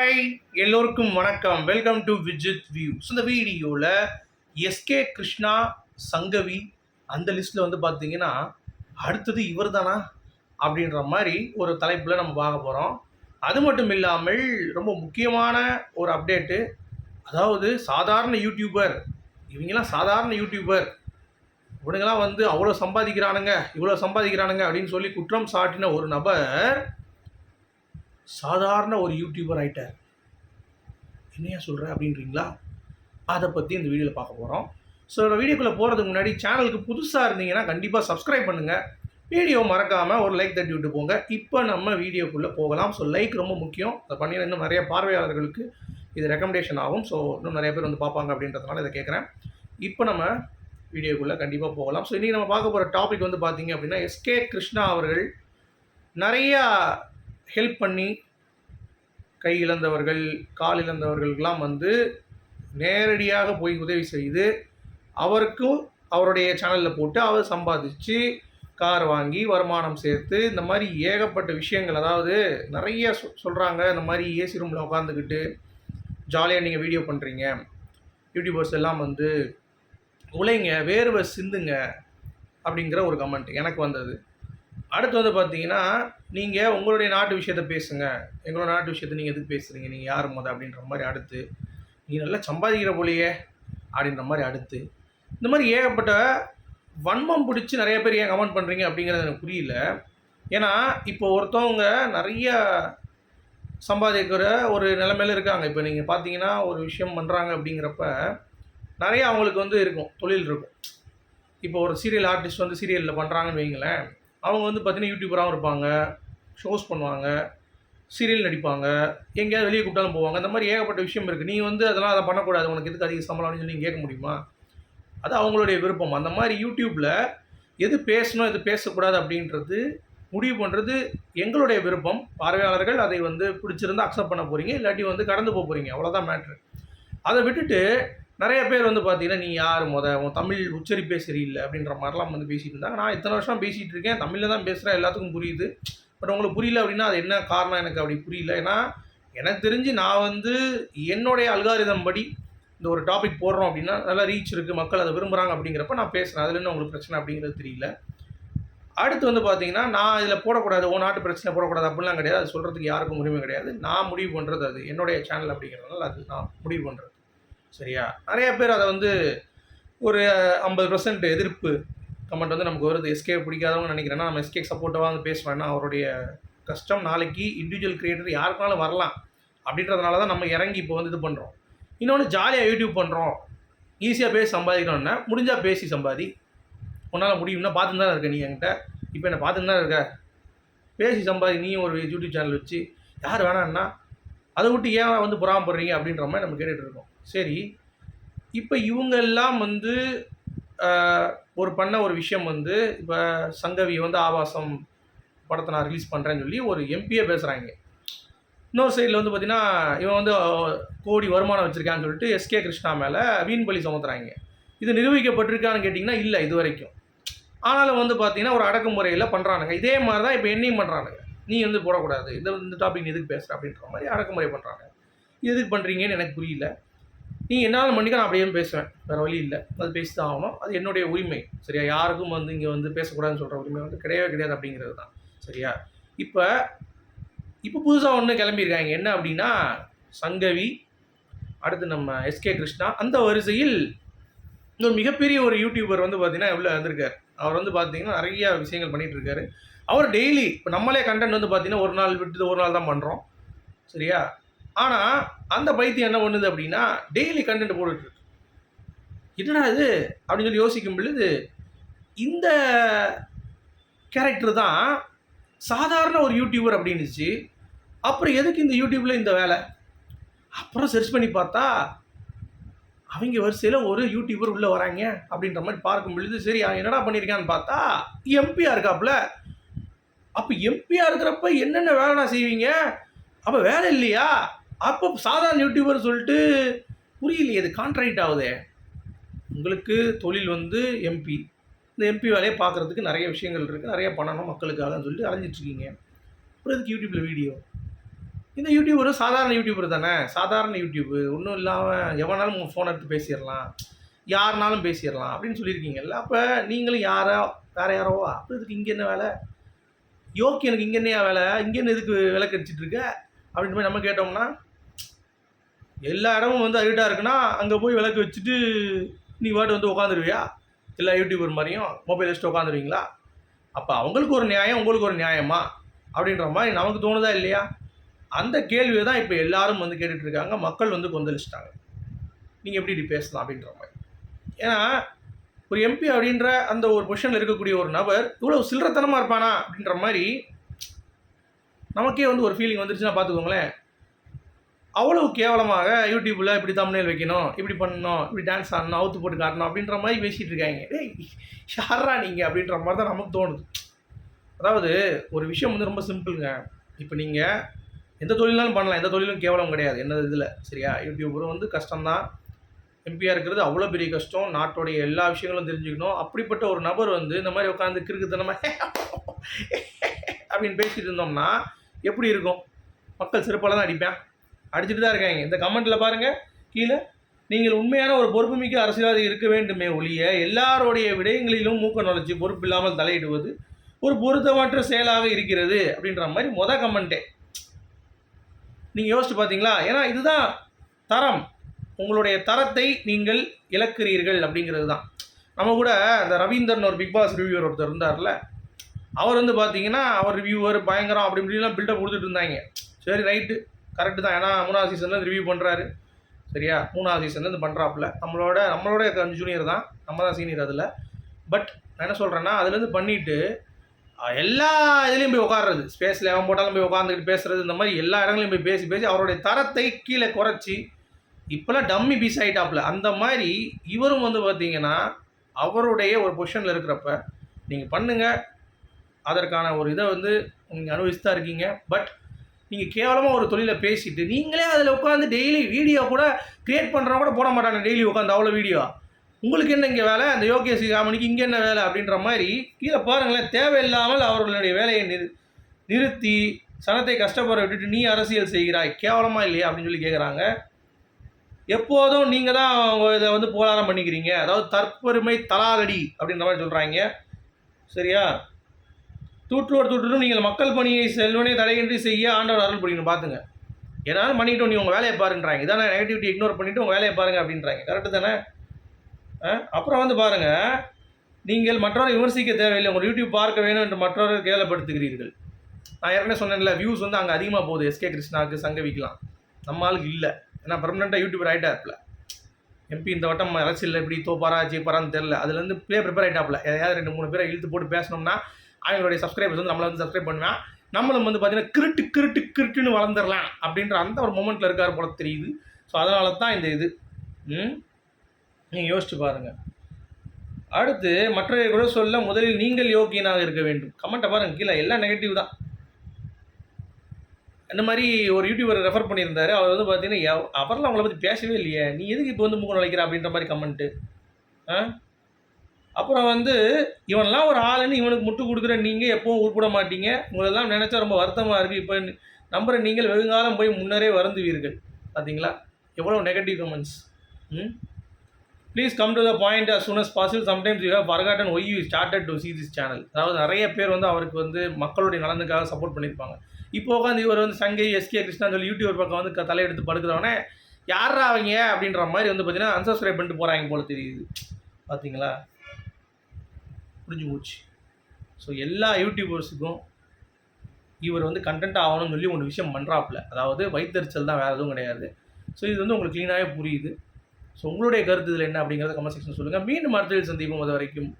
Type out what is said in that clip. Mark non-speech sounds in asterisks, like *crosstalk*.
Hi எல்லோருக்கும் வணக்கம். Welcome to Vijith views இந்த வீடியோவில் எஸ்கே கிருஷ்ணா சங்கவி அந்த லிஸ்ட்டில் வந்து பார்த்தீங்கன்னா அடுத்தது இவர் தானா அப்படின்ற மாதிரி ஒரு தலைப்பில் நம்ம பார்க்க போகிறோம் அது மட்டும் இல்லாமல் ரொம்ப முக்கியமான ஒரு அப்டேட்டு அதாவது சாதாரண யூடியூபர் இவங்கெல்லாம் சாதாரண யூடியூபர் இவனுங்கெல்லாம் வந்து அவ்வளோ சம்பாதிக்கிறானுங்க இவ்வளோ சம்பாதிக்கிறானுங்க அப்படின்னு சொல்லி குற்றம் சாட்டின ஒரு நபர் சாதாரண ஒரு யூடியூபர் ஆகிட்டார் என்னையா சொல்கிற அப்படின்றீங்களா? அதை பற்றி இந்த வீடியோவில் பார்க்க போகிறோம் ஸோ இந்த வீடியோக்குள்ளே போகிறதுக்கு முன்னாடி சேனலுக்கு புதுசாக இருந்தீங்கன்னா கண்டிப்பாக சப்ஸ்கிரைப் பண்ணுங்கள் வீடியோ மறக்காமல் ஒரு லைக் தட்டி விட்டு போங்க. இப்போ நம்ம வீடியோக்குள்ளே போகலாம். ஸோ லைக் ரொம்ப முக்கியம். அதை பண்ணி இன்னும் நிறைய பார்வையாளர்களுக்கு இது ரெக்கமெண்டேஷன் ஆகும். ஸோ இன்னும் நிறைய பேர் வந்து பார்ப்பாங்க அப்படின்றதுனால இதை கேட்குறேன் இப்போ நம்ம வீடியோக்குள்ளே கண்டிப்பாக போகலாம். ஸோ இன்றைக்கி நம்ம பார்க்க போகிற டாபிக் வந்து பார்த்தீங்க அப்படின்னா எஸ்கே கிருஷ்ணா அவர்கள் நிறையா ஹெல்ப் பண்ணி கை இழந்தவர்கள் கால் இழந்தவர்களுக்கெல்லாம் வந்து நேரடியாக போய் உதவி செய்து அவருக்கும் அவருடைய சேனலில் போட்டு அவர் சம்பாதிச்சு கார் வாங்கி வருமானம் சேர்த்து இந்த மாதிரி ஏகப்பட்ட விஷயங்கள் அதாவது நிறைய சொ சொல்கிறாங்க இந்த மாதிரி ஏசி ரூமில் உட்காந்துக்கிட்டு ஜாலியாக நீங்கள் வீடியோ பண்ணுறீங்க யூடியூபர்ஸ் எல்லாம் வந்து உழைங்க வேர்வை சிந்துங்க அப்படிங்கிற ஒரு கமெண்ட் எனக்கு வந்தது. அடுத்து வந்து பார்த்தீங்கன்னா நீங்கள் உங்களுடைய நாட்டு விஷயத்தை பேசுங்க. எங்களோட நாட்டு விஷயத்தை நீங்கள் எதுக்கு பேசுகிறீங்க நீங்கள் யார் மொதல் அப்படின்ற மாதிரி அடுத்து நீங்கள் நல்லா சம்பாதிக்கிற போலையே அப்படின்ற மாதிரி அடுத்து. இந்த மாதிரி ஏகப்பட்ட வன்மம் பிடிச்சி நிறைய பேர் ஏன் கமெண்ட் பண்ணுறீங்க அப்படிங்கிறது எனக்கு புரியல. ஏன்னா இப்போ ஒருத்தவங்க நிறைய சம்பாதிக்கிற ஒரு நிலைமையில இருக்காங்க. இப்போ நீங்கள் பார்த்தீங்கன்னா ஒரு விஷயம் பண்ணுறாங்க அப்படிங்கிறப்ப நிறைய அவங்களுக்கு வந்து இருக்கும் தொழில் இருக்கும். இப்போ ஒரு சீரியல் ஆர்டிஸ்ட் வந்து சீரியலில் பண்ணுறாங்கன்னு வைங்களேன். அவங்க வந்து பார்த்தீங்கன்னா யூடியூபராகவும் இருப்பாங்க ஷோஸ் பண்ணுவாங்க சீரியல் நடிப்பாங்க எங்கேயாவது வெளியே கூப்பிட்டாலும் போவாங்க. அந்த மாதிரி ஏகப்பட்ட விஷயம் இருக்குது நீ வந்து அதெல்லாம் அதை பண்ணக்கூடாது. உனக்கு எதுக்கு அதிக சம்பளம் அப்படின்னு சொல்லி கேட்க முடியுமா? அது அவங்களுடைய விருப்பம். அந்த மாதிரி யூடியூப்பில் எது பேசணும் எது பேசக்கூடாது அப்படின்றது முடிவு பண்ணுறது எங்களுடைய விருப்பம். பார்வையாளர்கள் அதை வந்து பிடிச்சிருந்து அக்செப்ட் பண்ண போகிறீங்க இல்லாட்டி வந்து கடந்து போக போகிறீங்க அவ்வளோதான் மேட்ரு அதை விட்டுட்டு நிறைய பேர் வந்து பார்த்தீங்கன்னா நீ யார்? முத உன் தமிழ் உச்சரிப்பே சரியில்லை அப்படின்ற மாதிரிலாம் வந்து பேசிட்டு இருந்தாங்க. நான் இத்தனை வருஷம் பேசிகிட்டு இருக்கேன். தமிழில் தான் பேசுகிறேன் எல்லாத்துக்கும் புரியுது. பட் உங்களுக்கு புரியல அப்படின்னா அது என்ன காரணம்? எனக்கு அப்படி புரியல. ஏன்னா எனக்கு தெரிஞ்சு நான் வந்து என்னுடைய அல்காரிதம் படி இந்த ஒரு டாபிக் போடுறோம் அப்படின்னா நல்லா ரீச் இருக்குது மக்கள் அதை விரும்புகிறாங்க அப்படிங்கிறப்ப நான் பேசுகிறேன் அதில் என்ன உங்களுக்கு பிரச்சனை அப்படிங்கிறது தெரியல. அடுத்து வந்து பார்த்தீங்கன்னா நான் இதில் போடக்கூடாது. ஓ நாட்டு பிரச்சனை போடக்கூடாது. அப்படிலாம் கிடையாது. அது சொல்கிறதுக்கு யாருக்கும் உரிமை கிடையாது. நான் முடிவு பண்ணுறது அது. என்னுடைய சேனல் அப்படிங்கிறதுனால அது நான் முடிவு பண்ணுறது சரியா? நிறைய பேர் அதை வந்து ஒரு ஐம்பது பர்சன்ட் எதிர்ப்பு கமெண்ட் வந்து நமக்கு வருது. எஸ்கே பிடிக்காதவங்க நினைக்கிறேன்னா நம்ம எஸ்கே சப்போர்ட்டாக வந்து பேசுவேன்னா அவருடைய கஷ்டம் நாளைக்கு இண்டிவிஜுவல் கிரியேட்டர் யாருக்குனாலும் வரலாம். அப்படின்றதுனால தான் நம்ம இறங்கி இப்போ வந்து இது பண்ணுறோம் இன்னொன்று ஜாலியாக யூடியூப் பண்ணுறோம் ஈஸியாக பேசி சம்பாதிக்கணும்னா முடிஞ்சால் பேசி சம்பாதி. உன்னால் முடியும்னா பார்த்துன்னு தான் இருக்க நீ என்கிட்ட. இப்போ என்னை பார்த்துன்னு தான் இருக்க? பேசி சம்பாதி. நீயும் ஒரு யூடியூப் சேனல் வச்சு யார் வேணான்னா அதை விட்டு ஏன் வந்து புறாமப்படுறீங்க அப்படின்ற மாதிரி நம்ம கேட்டுகிட்டு இருக்கோம். சரி இப்போ இவங்க எல்லாம் வந்து ஒரு பண்ண ஒரு விஷயம் வந்து இப்போ சங்கவி வந்து ஆபாசம் படத்தை நான் ரிலீஸ் பண்ணுறேன்னு சொல்லி ஒரு எம்பியே பேசுகிறாங்க இன்னொரு சைடில் வந்து பார்த்தீங்கன்னா இவன் வந்து கோடி வருமானம் வச்சுருக்கான்னு சொல்லிட்டு எஸ்கே கிருஷ்ணா மேலே வீண் பலி சுமத்துறாங்க. இது நிரூபிக்கப்பட்டிருக்கான்னு கேட்டிங்கன்னா இல்லை இது வரைக்கும். ஆனாலும் வந்து பார்த்தீங்கன்னா ஒரு அடக்குமுறையில் பண்ணுறானுங்க இதே மாதிரி தான் இப்போ என்னையும் பண்ணுறானுங்க நீ வந்து போடக்கூடாது. இந்த இந்த டாபிக் எதுக்கு பேசுகிற அப்படின்ற மாதிரி அடக்குமுறை பண்ணுறாங்க எதுக்கு பண்ணுறீங்கன்னு எனக்கு புரியல. நீ என்னால் மன்னிக்க நான் அப்படியே பேசுவேன் வேறு வழி இல்லை. அது பேசி தான் ஆகணும். அது என்னுடைய உரிமை. சரியா? யாருக்கும் வந்து இங்கே வந்து பேசக்கூடாதுன்னு சொல்கிற உரிமை வந்து கிடையவே கிடையாது அப்படிங்கிறது தான். சரியா? இப்போ இப்போ புதுசாக ஒன்று கிளம்பியிருக்காங்க. என்ன அப்படின்னா சங்கவி அடுத்து நம்ம எஸ்கே கிருஷ்ணா அந்த வரிசையில் இன்னொரு மிகப்பெரிய ஒரு யூடியூபர் வந்து பார்த்தீங்கன்னா எவ்வளோ வந்திருக்கார். அவர் வந்து பார்த்தீங்கன்னா நிறைய விஷயங்கள் பண்ணிகிட்டு இருக்காரு. அவர் டெய்லி இப்போ நம்மளே கண்டென்ட் வந்து பார்த்தீங்கன்னா ஒரு நாள் விட்டு ஒரு நாள் தான் பண்ணுறோம் சரியா? ஆனால் அந்த பைத்தியம் என்ன பண்ணுது அப்படின்னா டெய்லி கண்டென்ட் போட்டுட்டு என்னடா இது? அப்படின்னு சொல்லி யோசிக்கும் பொழுது இந்த கேரக்டர் தான் சாதாரண ஒரு யூடியூபர் அப்படின்னுச்சு. அப்புறம் எதுக்கு இந்த யூடியூப்பில் இந்த வேலை? அப்புறம் சர்ச் பண்ணி பார்த்தா அவங்க வரிசையில் ஒரு யூடியூபர் உள்ளே வராங்க அப்படின்ற மாதிரி பார்க்கும் பொழுது சரி அவன் என்னடா பண்ணியிருக்கான்னு பார்த்தா எம்பியாக இருக்காப்புல. அப்போ எம்பியாக இருக்கிறப்ப என்னென்ன வேலைடா செய்வீங்க? அப்போ வேலை இல்லையா? அப்போ சாதாரண யூடியூபர் சொல்லிட்டு புரியலையே அது கான்ட்ராக்ட் ஆகுதே. உங்களுக்கு தொழில் வந்து எம்பி இந்த எம்பி வேலையை பார்க்குறதுக்கு நிறைய விஷயங்கள் இருக்குது நிறைய பண்ணணும் மக்களுக்காகன்னு சொல்லிட்டு அலைஞ்சிட்ருக்கீங்க. அப்புறம் இதுக்கு யூடியூப்பில் வீடியோ இந்த யூடியூபர் சாதாரண யூடியூபர் தானே? சாதாரண யூடியூப் ஒன்றும் இல்லாமல் எவனாலும் உங்கள் ஃபோன் எடுத்து பேசிடலாம். யாருனாலும் பேசிடலாம் அப்படின்னு சொல்லியிருக்கீங்கல்ல. அப்போ நீங்களும் யாரோ வேறு யாரோவா அப்போ இதுக்கு இங்கே என்ன வேலை? யோக்கி எனக்கு இங்கே என்னையா வேலை? இங்கே என்ன எதுக்கு விலை கடிச்சிட்ருக்க? அப்படின்னு அப்படின்ற மாதிரி நம்ம கேட்டோம்னா எல்லா இடமும் வந்து அழுட்டாக இருக்குன்னா அங்கே போய் விளக்கு வச்சுட்டு நீ வாட்டு வந்து உட்காந்துருவியா எல்லா யூடியூபர் மாதிரியும் மொபைல் வச்சுட்டு உட்காந்துருவீங்களா அப்போ அவங்களுக்கு ஒரு நியாயம் உங்களுக்கு ஒரு நியாயமா? அப்படின்ற மாதிரி நமக்கு தோணுதா இல்லையா? அந்த கேள்வியை தான் இப்போ எல்லாரும் வந்து கேட்டுட்ருக்காங்க மக்கள் வந்து கொந்தளிச்சிட்டாங்க. நீங்கள் எப்படி இப்படி பேசலாம் அப்படின்ற மாதிரி. ஏன்னா ஒரு எம்பி அப்படின்ற அந்த ஒரு பொசிஷனில் இருக்கக்கூடிய ஒரு நபர் இவ்வளோ சில்லறத்தனமாக இருப்பானா அப்படின்ற மாதிரி நமக்கே வந்து ஒரு ஃபீலிங் வந்துருச்சுன்னா பார்த்துக்கோங்களேன். அவ்வளவு கேவலமாக யூடியூப்பில் இப்படி தமிழில் வைக்கணும் இப்படி பண்ணணும் இப்படி டான்ஸ் ஆடணும் அவுத்து போட்டு காட்டணும் அப்படின்ற மாதிரி பேசிகிட்டு இருக்காங்க. ஏய் யாரா நீங்கள் அப்படின்ற மாதிரி தான் நமக்கு தோணுது. அதாவது ஒரு விஷயம் வந்து ரொம்ப சிம்பிளுங்க. இப்போ நீங்கள் எந்த தொழிலாலும் பண்ணலாம். எந்த தொழிலும் கேவலம் கிடையாது. என்ன இதில்? சரியா? யூடியூபரும் வந்து கஷ்டம்தான். எம்பியாக இருக்கிறது அவ்வளோ பெரிய கஷ்டம். நாட்டோடைய எல்லா விஷயங்களும் தெரிஞ்சுக்கணும். அப்படிப்பட்ட ஒரு நபர் வந்து இந்த மாதிரி உட்காந்து கிறுக்குத்தனமாக *laughs* அப்படின்னு பேசிகிட்டு இருந்தோம்னா எப்படி இருக்கும்? மக்கள் சிறப்பாக தான் அடிப்பேன். அடிச்சுட்டு தான் இருக்காங்க. இந்த கமெண்ட்டில் பாருங்கள் கீழே நீங்கள் உண்மையான ஒரு பொறுப்புமிக்க அரசியல்வாதி இருக்க வேண்டுமே ஒழிய எல்லாருடைய விடயங்களிலும் மூக்க நுழைச்சி பொறுப்பு இல்லாமல் தலையிடுவது ஒரு பொருத்தமற்ற செயலாக இருக்கிறது அப்படின்ற மாதிரி மொத கமெண்ட்டே நீங்கள் யோசிச்சு பார்த்தீங்களா ஏன்னா இதுதான் தரம். உங்களுடைய தரத்தை நீங்கள் இழக்கிறீர்கள் அப்படிங்கிறது தான். நம்ம கூட அந்த ரவீந்திரன் ஒரு பிக் பாஸ் ரிவ்யூவர் ஒருத்தர் இருந்தார்ல. அவர் வந்து பார்த்தீங்கன்னா அவர் ரிவ்யூவர் பயங்கரம் அப்படி இப்படிலாம் பில்டப் கொடுத்துட்டு இருந்தாங்க. சரி ரைட்டு கரெக்டு தான். ஏன்னா மூணாவது சீசனில் ரிவ்யூ பண்ணுறாரு சரியா? மூணாவது சீசன்லேருந்து பண்ணுறாப்புல நம்மளோட நம்மளோட அஞ்சு ஜூனியர் தான். நம்ம தான் சீனியர் அதில். பட் நான் என்ன சொல்கிறேன்னா அதுலேருந்து பண்ணிவிட்டு எல்லா இதுலேயும் போய் உட்காடுறது ஸ்பேஸில் எவன் போட்டாலும் போய் உட்காந்துக்கிட்டு பேசுறது இந்த மாதிரி எல்லா இடங்களையும் போய் பேசி பேசி அவருடைய தரத்தை கீழே குறைச்சி இப்போல்லாம் டம்மி பீஸ் ஆகிட்டாப்புல அந்த மாதிரி இவரும் வந்து பார்த்தீங்கன்னா அவருடைய ஒரு பொசிஷனில் இருக்கிறப்ப நீங்கள் பண்ணுங்கள் அதற்கான ஒரு இதை வந்து நீங்கள் அனுபவிச்சு தான் இருக்கீங்க. பட் நீங்கள் கேவலமாக ஒரு தொழிலை பேசிட்டு நீங்களே அதில் உட்காந்து டெய்லி வீடியோ கூட க்ரியேட் பண்ணுறவங்க கூட போட மாட்டாங்க டெய்லி உட்காந்து அவ்வளோ வீடியோ உங்களுக்கு என்ன இங்கே வேலை? அந்த யோகேசி காமனிக்கு இங்கே என்ன வேலை அப்படின்ற மாதிரி கீழே பாருங்களேன் தேவையில்லாமல் அவர்களுடைய வேலையை நிறு நிறுத்தி சனத்தை கஷ்டப்பட விட்டுட்டு நீ அரசியல் செய்கிறாய் கேவலமாக இல்லையா அப்படின்னு சொல்லி கேட்குறாங்க எப்போதும் நீங்கள் தான் இதை வந்து போராடம் பண்ணிக்கிறீங்க. அதாவது தற்பெருமை தலாதடி அப்படின்ற மாதிரி சொல்கிறாங்க சரியா? தூற்றுவோர் தூற்றுடும் நீங்கள் மக்கள் பணியை செல்வனே தடையின்றி செய்ய ஆண்டவர் அருள் புரியணும் பார்த்துங்க. ஏன்னாலும் பண்ணிட்டோம் நீ உங்கள் வேலையை பாருன்றாங்க. இதான நெகட்டிவிட்டி இக்னோர் பண்ணிவிட்டு உங்கள் வேலையை பாருங்க அப்படின்றாங்க. கரெக்டு தானே? ஆ? அப்புறம் வந்து பாருங்கள் நீங்கள் மற்றவரை விமர்சிக்க தேவையில்லை. உங்கள் யூடியூப் பார்க்க வேணும் என்று மற்றவர்கள் கேவலப்படுத்துகிறீர்கள். நான் ஏற்கனவே சொன்னேன்ல வியூஸ் வந்து அங்கே அதிகமாக போகுது. எஸ்கே கிருஷ்ணாவுக்கு சங்கவிக்கலாம். நம்ம ஆளுக்கு இல்லை. ஏன்னா பர்மனெண்ட்டாக யூடியூபர் ஆகிட்டாப்ல எம்பி இந்த வட்டம் அரசியலில் எப்படி தோப்பாரா ஜெய்பாரான்னு தெரில அதுலேருந்து ப்ளே ப்ரிப்பேர் ஆகிட்டாப்ல எதையாவது ரெண்டு மூணு பேரை இழுத்து போட்டு பேசணும்னா அவங்களுடைய சப்ஸ்கிரைபர்ஸ் வந்து நம்மளை வந்து சப்ஸ்கிரைப் பண்ணுவேன். நம்மளும் வந்து பார்த்தீங்கன்னா கிருட்டு கிருட்டு கிருட்டுன்னு வளர்ந்துடலாம் அப்படின்ற அந்த ஒரு மூமெண்ட்டில் இருக்கார் போல தெரியுது. ஸோ அதனால தான் இந்த இது. ம்? நீங்கள் யோசிச்சு பாருங்கள் அடுத்து மற்றவை கூட சொல்ல முதலில் நீங்கள் யோக்கியனாக இருக்க வேண்டும். கமெண்ட்டை பாருங்கள் கீழே எல்லாம் நெகட்டிவ் தான். இந்த மாதிரி ஒரு யூடியூபர் ரெஃபர் பண்ணியிருந்தாரு. அவர் வந்து பார்த்தீங்கன்னா அவரெல்லாம் அவங்கள பற்றி பேசவே இல்லையே. நீ எதுக்கு இப்போ வந்து மூக்க நினைக்கிற அப்படின்ற மாதிரி கமெண்ட்டு ஆ? அப்புறம் வந்து இவனெல்லாம் ஒரு ஆளுன்னு இவனுக்கு முட்டு கொடுக்குற நீங்கள் எப்பவும் உருப்பிட மாட்டீங்க. உங்களெல்லாம் நினச்சா ரொம்ப வருத்தமாக இருக்குது இப்போ நம்புற நீங்கள் வெகுங்காலம் போய் முன்னரே வருந்துவீர்கள். பார்த்தீங்களா எவ்வளோ negative comments hmm? Please come to the point as soon as possible sometimes you have forgotten why you started to see this channel அதாவது நிறைய பேர் வந்து அவருக்கு வந்து மக்களுடைய நலனுக்காக சப்போர்ட் பண்ணியிருப்பாங்க இப்போ உட்காந்து இவர் வந்து சங்கை எஸ்கே கிருஷ்ணா சொல்லி யூடியூப் பக்கம் வந்து தலையெடுத்து படுக்கிறவனே யாரா அவங்க? அப்படின்ற மாதிரி வந்து பார்த்தீங்கன்னா அன்சப்ஸ்கிரைப் பண்ணிட்டு போகிறாங்க போல தெரியுது. பார்த்தீங்களா புரிஞ்சு போச்சு. ஸோ எல்லா யூடியூபர்ஸுக்கும் இவர் வந்து கண்டென்ட் ஆகணும்னு சொல்லி ஒன்று விஷயம் பண்ணுறாப்புல அதாவது வைத்தறிச்சல் தான் வேறு எதுவும் கிடையாது. ஸோ இது வந்து உங்களுக்கு க்ளீனாகவே புரியுது. ஸோ உங்களுடைய கருத்து இதில் என்ன அப்படிங்கிறத கமெண்ட் செக்ஷன் சொல்லுங்கள் மீண்டும் மருத்துவ சந்திப்போம். அது வரைக்கும்